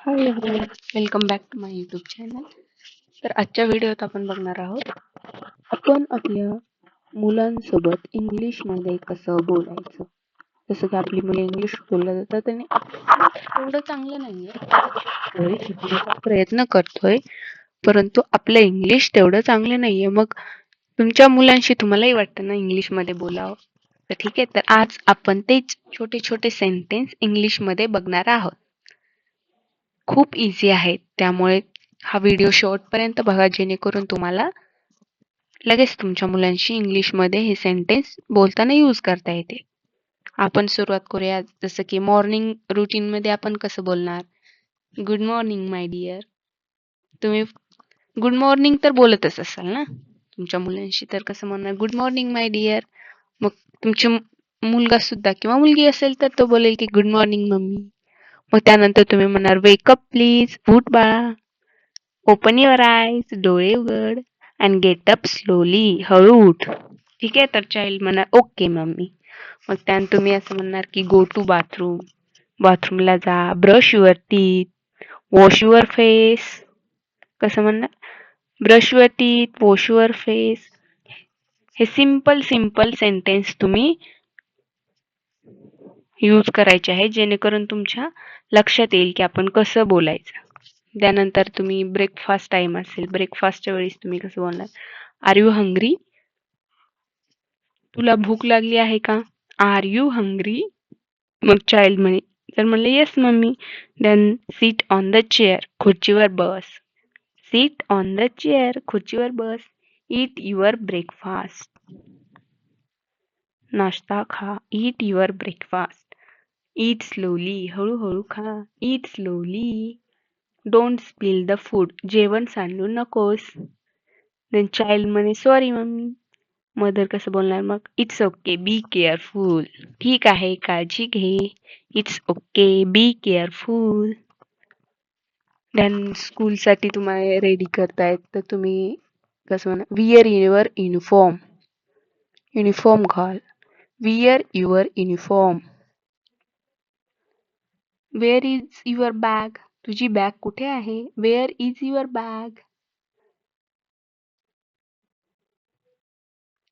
Hi welcome back to my YouTube channel तर आजच्या व्हिडिओत आपण बघणार आहोत आपण आपल्या मुलांसोबत इंग्लिशमध्ये कसं बोलायचं? जसं की आपली मुलं इंग्लिश बोललं जातात आणि एवढं चांगलं नाहीये शिकण्याचा प्रयत्न करतोय परंतु आपलं इंग्लिश तेवढं चांगलं नाहीये. मग तुमच्या मुलांशी तुम्हालाही वाटतं ना इंग्लिशमध्ये बोलावं? तर ठीक आहे तर आज आपण तेच छोटे छोटे सेंटेन्स इंग्लिशमध्ये बघणार आहोत. खूप इझी आहे. त्यामुळे हा व्हिडिओ शेवटपर्यंत बघा जेणेकरून तुम्हाला लगेच तुमच्या मुलांशी इंग्लिशमध्ये हे सेंटेन्स बोलताना यूज करता येते. आपण सुरुवात करूया. जसं की मॉर्निंग रुटीनमध्ये आपण कसं बोलणार? गुड मॉर्निंग माय डिअर तुम्ही गुड मॉर्निंग तर बोलतच असाल ना? तुमच्या मुलांशी तर कसं म्हणणार? गुड मॉर्निंग माय डिअर मग तुमची मुलगा सुद्धा किंवा मुलगी असेल तर तो बोलेल की गुड मॉर्निंग मम्मी. मग त्यानंतर तुम्ही म्हणणार वेकअप प्लीज उठ बाळा. ओपन युअर आयज डोळे उघड अँड गेट अप स्लोली हळू उठ. ठीक आहे? तर चाइल्ड म्हणणार ओके मम्मी मग त्यानंतर तुम्ही असं म्हणणार की गो टू बाथरूम बाथरूमला जा. Brush your teeth wash your face कसं म्हणणार? Brush your teeth wash your face हे सिंपल सिंपल सेंटेन्स तुम्ही यूज करायचे आहे जेणेकरून तुमच्या लक्षात येईल की आपण कसं बोलायचं. त्यानंतर तुम्ही ब्रेकफास्ट टाइम असेल ब्रेकफास्टच्या वेळेस तुम्ही कसं बोलणार? आर यू हंग्री तुला भूक लागली आहे का? आर यू हंग्री मग चाइल्ड म्हणे तर म्हणलं yes mummy. Then seat on the chair खुर्चीवर बस. सीट ऑन द चेअर खुर्चीवर बस. इट युअर ब्रेकफास्ट नाश्ता खा. Eat your breakfast eat slowly हळूहळू खा. Eat slowly don't spill the food जेवण सांडू नकोस. देन चाइल्ड म्हणे सॉरी मम्मी मदर कसं बोलणार मग? इट्स ओके बी केअरफुल ठीक आहे. काळजी घे. It's okay be careful then स्कूलसाठी तुम्हाला रेडी करतायत. तर तुम्ही कसं म्हणा वियर युअर युनिफॉर्म युनिफॉर्म घाल wear your uniform where is your bag तुझी बॅग कुठे आहे? Where is your bag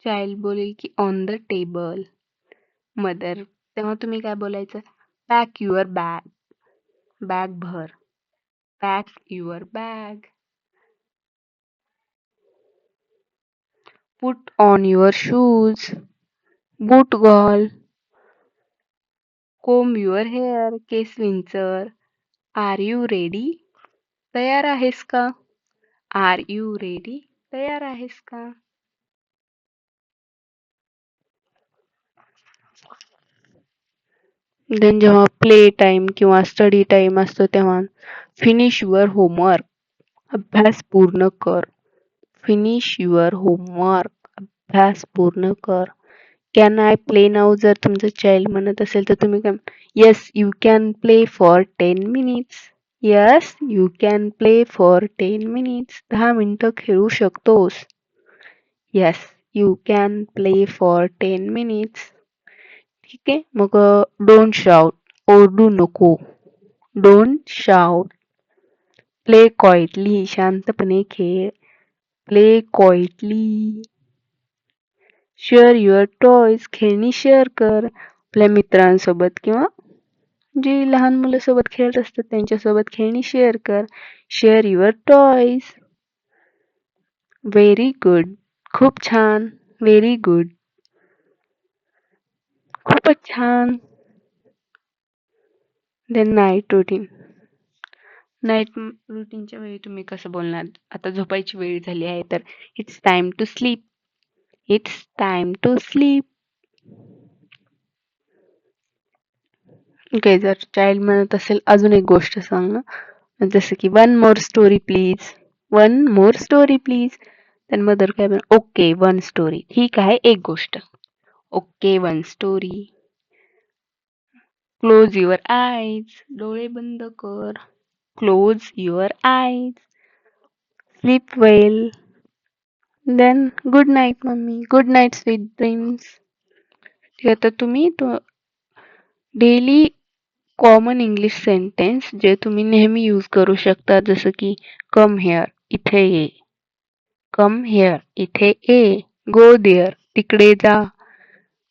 child बोलेल की ऑन द टेबल मदर तेव्हा तुम्ही काय बोलायचं? पॅक युअर बॅग बॅग भर. Pack your bag put on your shoes बूट घाल कोम युअर हेअर केस विंचर. Are you ready? तयार आहेस का? Are you ready? तयार आहेस का? देन जेव्हा प्ले टाईम किंवा स्टडी टाईम असतो तेव्हा फिनिश युअर होमवर्क अभ्यास पूर्ण कर. फिनिश युअर होमवर्क अभ्यास पूर्ण कर. कॅन आय प्ले नाऊ जर तुमचं चाइल्ड म्हणत असेल तर तुम्ही काय yes you can play for ten minutes yes you can play for ten minutes दहा मिनिटं खेळू शकतोस. Yes you can play for ten minutes ठीक आहे? मग डोंट शाउट ओरडू नको. डोंट शाउट प्ले क्वाइटली शांतपणे खेळ. Play quietly share your toys खेळणी शेअर कर. आपल्या मित्रांसोबत किंवा जी लहान मुलासोबत खेळत असतात त्यांच्यासोबत खेळणी शेअर कर. Share your toys very good खूप छान. व्हेरी गुड खूपच छान. देन नाईट रुटीन नाईट रुटीनच्या वेळी तुम्ही कसं बोलणार? आता झोपायची वेळ झाली आहे तर it's time to sleep it's time to sleep okay जर चाइल्ड म्हणत असेल अजून एक गोष्ट सांग. जसं की one more story please one more story please तर मदर काय म्हण ओके वन स्टोरी ठीक आहे एक गोष्ट. Okay one story close your eyes डोळे बंद कर. Close your eyes sleep well then good night mummy good night sweet dreams ठीक आहे तर तुम्ही तो डेली कॉमन इंग्लिश सेंटेन्स जे तुम्ही नेहमी यूज करू शकता जसं की कम हेअर इथे ये. कम हेअर इथे ये. गो देअर तिकडे जा.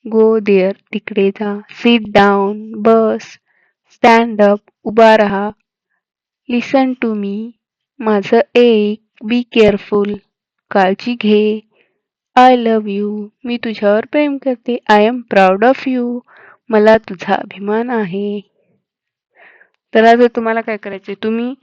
गो देअर तिकडे जा. सिट डाऊन बस. स्टँड अप उभा राहा. लिसन टू मी माझं एक बी केअरफुल काळजी घे. आय लव्ह यू मी तुझ्यावर प्रेम करते. I am proud of you मला तुझा अभिमान आहे. तर आज तुम्हाला काय करायचंय? तुम्ही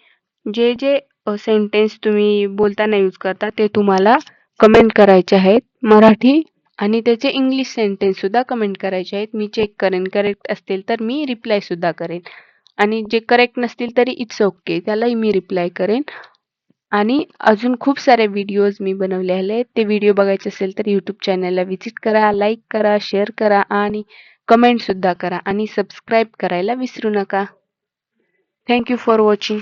जे जे सेंटेन्स तुम्ही बोलताना यूज करता ते तुम्हाला कमेंट करायचे आहेत मराठी आणि त्याचे इंग्लिश सेंटेन्स सुद्धा कमेंट करायचे आहेत. मी चेक करेन. करेक्ट असतील तर मी रिप्लाय सुद्धा करेन. आणि जे करेक्ट नसतील तरी इट्स ओके त्यालाही मी रिप्लाय करेन. आणि अजून खूप सारे व्हिडिओज मी बनवलेले आहेत. ते व्हिडिओ बघायचे असेल तर यूट्यूब चॅनलला व्हिजिट करा लाईक करा शेअर करा आणि कमेंटसुद्धा करा. आणि सबस्क्राईब करायला विसरू नका. Thank you for watching